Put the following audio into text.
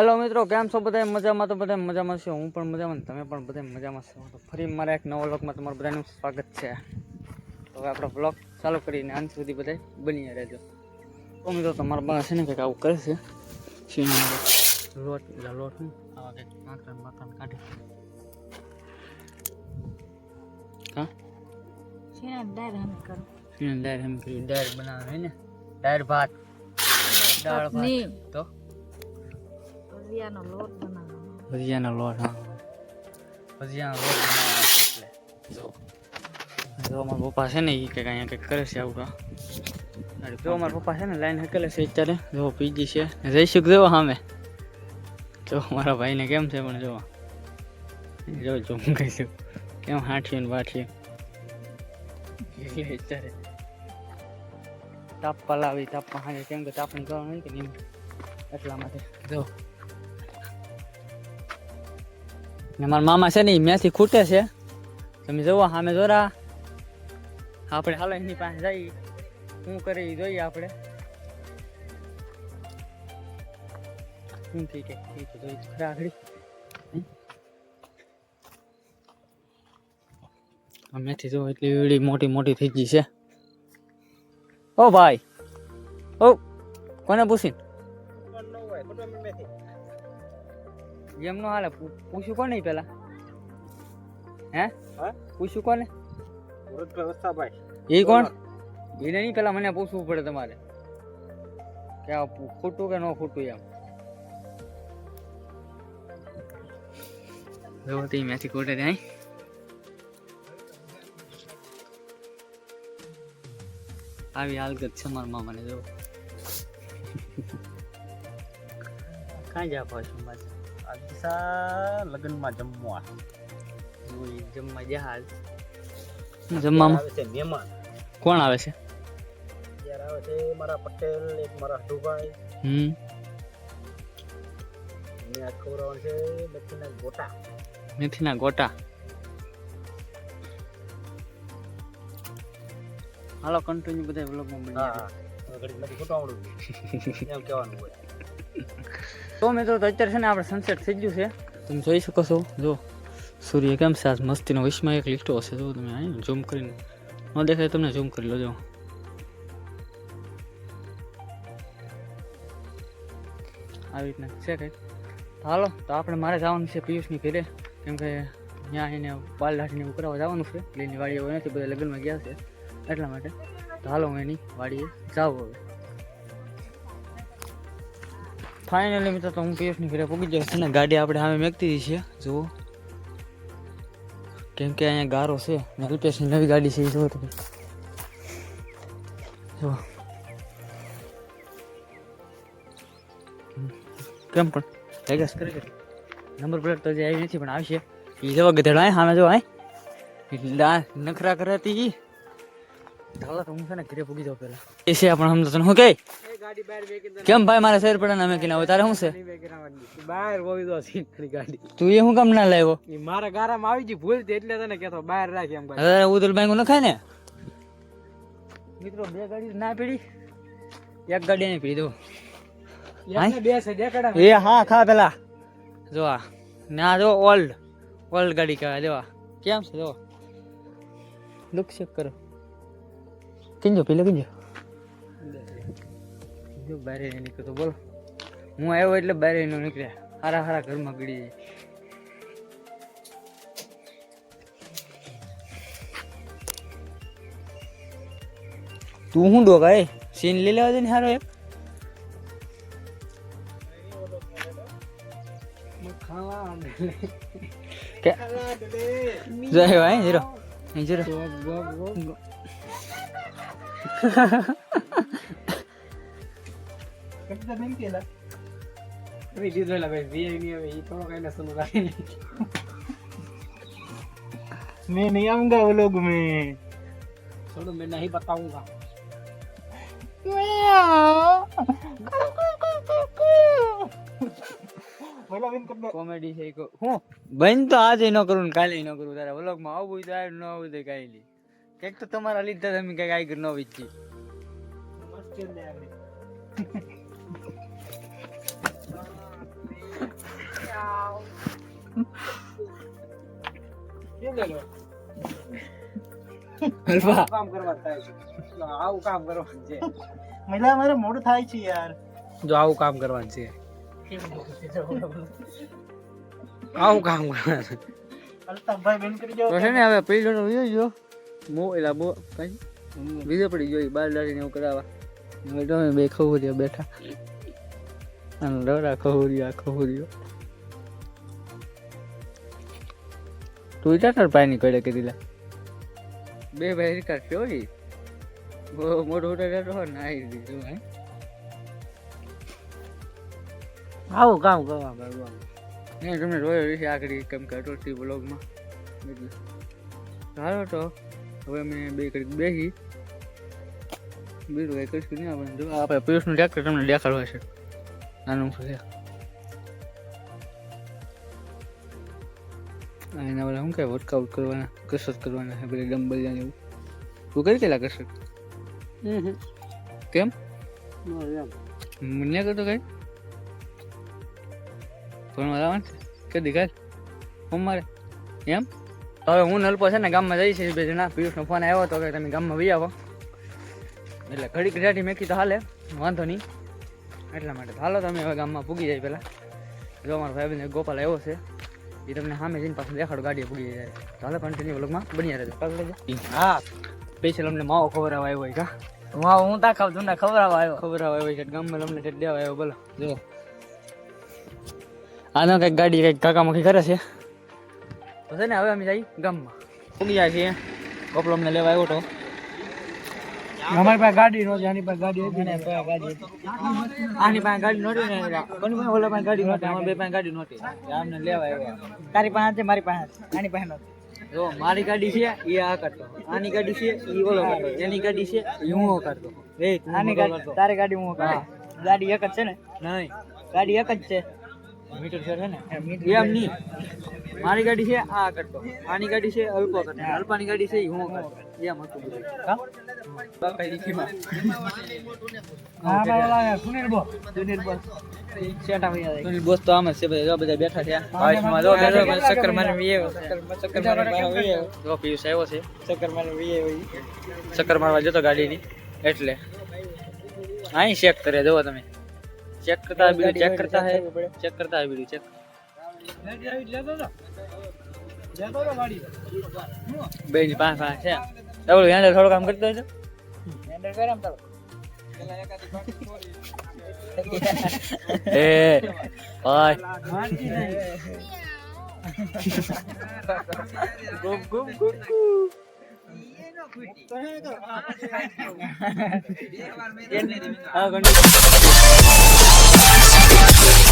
Hello મિત્રો કેમ છો બધા? મજામાં તો બધા મજામાં છે. હું પણ મજામાં તમે પણ બધા મજામાં છો. તો ફરી મારા એક નવા વ્લોગમાં તમારું બધાનું સ્વાગત છે. તો હવે આપણો વ્લોગ ચાલુ કરીને અંત સુધી બધા બની રહેજો. તો મિત્રો તમારા બા છે ને કંઈક આવું કરે છે. લોટ એટલે લોટ આવા કંઈક માખણ માખણ કાઢે. હા? ડાયર હમ કરો? ડાયર એમ કરી ડાયર બનાવવાનું ને? ડાયર ભાત. દાળ ભાત તો? ભજીયાનો લોટ બનાવવાનો ભજીયાનો લોટ હા ભજીયાનો લોટ બનાવવાનો એટલે જો જો અમારા પપ્પા છે ને એ કંઈક અહીંયા કંઈક કરે છે આવું અરે જો અમારા પપ્પા છે ને લાઈન હકેલે છે અત્યારે જો પીજી છે ને જઈશું જો સામે જો મારા ભાઈને કેમ છે પણ જો જો જો હું કહીશું કેમ હાંઠ્યું ને વાઠ્યું એટલે અત્યારે તાપ લાવી તાપ હાંજે કેમ કે તાપણી કરવાનું હોય કે નહીં એટલા માટે જો ને મારા મામા છે ને એ મેથી ખૂટે છે. તમે જોવો સામે જોરા. આપણે હાલો એની પાસે જઈ શું કરે એ જોઈએ આપણે. મેથી જો એટલી એવડી મોટી મોટી થઈ ગઈ છે. ઓ ભાઈ. ઓ, કોને પૂછી એમ નો હાલે. પૂછ્યું કોને પેલા? હે? પૂછ્યું કોને? વસ્તાભાઈ. એ કોણ? એને નહીં પેલા મને પૂછવું પડે તમારે. કે આ ખોટું કે ન ખોટું એમ? જો તે મેથી કોટે ત્યાં આવી હાલગત છે મારા મામાને જો કાંઈ જા પાછું પાછું આજસા લગ્નમાં જમવા. જોઈ જમવા જા હાલ જમવામાં? આવે છે મહેમાન. કોણ આવે છે? ત્યારે આવે છે મારા પટેલ એક મારા હટુભાઈ હમ. ને આ ખવડાવવાનું છે લખીના ગોટા. મેથીના ગોટા. હાલો કન્ટિન્યુ બધા વ્લોગમાં બની હા ઘડી ઘડી નથી ખોટું આવડું. એમ કહેવાનું હોય. તો મિત્રો, તો અત્યારે છે ને આપણે સનસેટ થઈ ગયું છે. તમે જોઈ શકો છો, જો, સૂર્ય કેમ છે? આજ મસ્તીનો વિશ્વમાં એક લીટો હશે. જો, તમે અહીં ઝૂમ કરીને. ન દેખાય તમને ઝૂમ કરી લો જો આવી રીતના છે કંઈક. હાલો, તો આપણે મારે જવાનું છે પિયુષની ઘરે. કેમ કે ત્યાં એને બાલ લાઠીને એવું કરાવવા જવાનું છે. એટલે એની વાડીએ નથી, બધા લગ્નમાં ગયા છે એટલા માટે. તો હાલો, હું એની વાડીએ જાઉં હવે. ફાઇનલી મિત્રો, તો હું પિયુષની ઘરે પહોંચી જાય છે. ને ગાડી આપણે સામે મેકતી છે. જુઓ. કેમ કે અહીંયા ગારો છે ને અલ્પેશની નવી ગાડી છે, એ જુઓ તમે. જુઓ. કેમ પણ? વેગસ કરી નંબર પ્લેટ તો જે આવી નથી, પણ આવશે. એ જવા ગધેડા સામે જો આ નખરા કરે હતી તો હું છે ને ઘરે પૂગી જાઉં પહેલા. એ છે પણ સમજો તને હું કે ગાડી બહાર વેકી કેમ ભાઈ મારે શેર પડે અમે કિના તારે શું છે? બહાર હોવી તો સીટ ગાડી. તું એ હું કામ ના લાવ્યો? ઈ મારા ગારામાં આવી ગઈ ભૂલ એટલે તને કેતો બહાર રાખી એમ હવે ઉદલ બેંગ ન ખાય ને? મિત્રો બે ગાડી ના પીડી. એક ગાડી નહીં પીડી દો એકને બે છે એ હા ખા પેલા. જો આ. ના જો ઓલ્ડ. ઓલ્ડ ગાડી કહેવાય. જો કેમ છે જો? લુક ચેક કરો. કિંજો પેલો કિંજો જો બહાર નહીં નીકળતો બોલો. હું આવ્યો એટલે બારે નો નીકળ્યા. હારા હારા ઘરમાં ગળી જાય. તું શું ડોકા એ સીન લઈ લેવા દે ને હારો એક કે જો હીરો. હે જીરો અહીં જીરો मैं नहीं आऊंगा वो लोग में छोड़ो मैं नहीं बताऊंगा बोला बिन कर કોમેડી છે કો હું બંધ તો આજે ન કરું ને કાલે ન કરું તારા વ્લોગમાં આવું તો આવે ન આવું તો કાંઈ નહીં કંઈક તો તમારા લીધે તમે કંઈક આગળ ન વીજી આવું કામ કરવાનું છે. મારે મોડું થાય છે યાર. જો આવું કામ કરવાનું છે. આવું કામ કરવાનું છે. હવે પેલો જો મો એલા બો કઈ? બીજો પડી ગયો ઈ બાર દાડીને એવું કરાવવા. હવે તો બે ખવરિયા બેઠા. અને રડા ખવરિયા ખવરિયો તું ચાટર પાણી કડે કે લે બે ભાઈ રિકાર્ડ થયો બહુ મોટો મોટો રહેતો હોય ને આવી દીધું હે? આવું કામ કરવા કરવાનું નહીં તમને રોયો રહેશે આગળ કેમ કે બ્લોગમાં સારો તો. હવે અમે બે કરી બેસી બીજું કંઈ કરીશું નહીં આપણે. જો આપણે પિયુષનું ટ્રેક્ટર તમને દેખાડવા છે. નાનું છે? આ એના બધા શું કહેવાય? વર્કઆઉટ કરવાના કસરત કરવાના છે પેલી ડમ્બલ ને એવું. તું કરી પેલા કસરત? કેમ? મને કરતો કઈ? ભણવા લાવવાનું વાંચ કે દીખાય હું મારે. એમ? હવે હું નલપો છે ને ગામમાં જઈશ બે જણા. પિયુષનો ફોન આવ્યો તો કે તમે ગામમાં વી આવો. એટલે ઘડીક રેડી મેકી તો હાલે વાંધો નહીં. એટલા માટે હાલો તમે હવે ગામમાં પૂગી જાય પહેલાં. જો અમારો ભાઈ ગોપાલ આવ્યો છે એ તમને સામે જઈને પાછું દેખાડો ગાડી પૂગી જાય. તો હાલો કન્ટિન્યુ વ્લોગમાં બની રહેજો. પાછળ લેજો. હા. સ્પેશિયલ અમને માવો ખબર આવ્યો હોય કા? માવો હું તા ખાવ તમને ખબર આવ્યો? ખબર આવ્યો હોય છે ગામમાં અમને ઠેઠ દેવા આવ્યો બોલો. જો. આનો કંઈક ગાડી કંઈક કાકામુખી કરે છે. તો છે ને હવે અમે જઈ ગામમાં. પૂગી જાય છીએ. કપડો અમને લેવા આવ્યો હતો. અમારી પાસે ગાડી નહોતી આની પાસે ગાડી હતી ને પાસે ગાડી આની પાસે ગાડી નહોતી ને કોની પાસે. ઓલા પાસે ગાડી નહોતી અમારી બે પાસે ગાડી નહોતી. અમને લેવા આવ્યા તારી પાસે છે મારી પાસે આની પાસે નહોતી. જો મારી ગાડી છે એ આ કરતો. આની ગાડી છે એ ઓલો કરતો. એની ગાડી છે એ હું કરતો. એ આની ગાડી તારી ગાડી હું. કરતો. ગાડી એક જ છે ને? નહીં. ગાડી એક જ છે? મીટર છે ને? એમ નહીં. મારી ગાડી છે આ કરતો. આની ગાડી છે અલ્પો કરતો. અલ્પાની ગાડી છે એ હું કરતો. એમ હતું બધું. હા? બાપા રીખીમાં હા ભાઈ સુનિલ બો સુનિલ બો સેટા ભાઈ આવે. સુનિલ બોસ તો આમ જ છે બધા બધા બેઠા છે બાવીસમાં જો બેઠો ચક્કર મારે વીએ ચક્કર મારી વીએ જો પિયુષ આવ્યો છે. ચક્કર મારી વીએ ચક્કર મારવા જતો ગાડીની એટલે. અહીં ચેક કરે જુઓ તમે. ચેક કરતા આ બીડું ચેક કરતા હે ચેક કરતા આ બીડું ચેક બે ની પાંચ પાંચ છે ડબલ હેન્ડલ થોડું કામ કરતો હોય તો હેન્ડલ કરે આમ તારો એ ભાઈ ગુમ ગુમ ગુમ હા ઘણી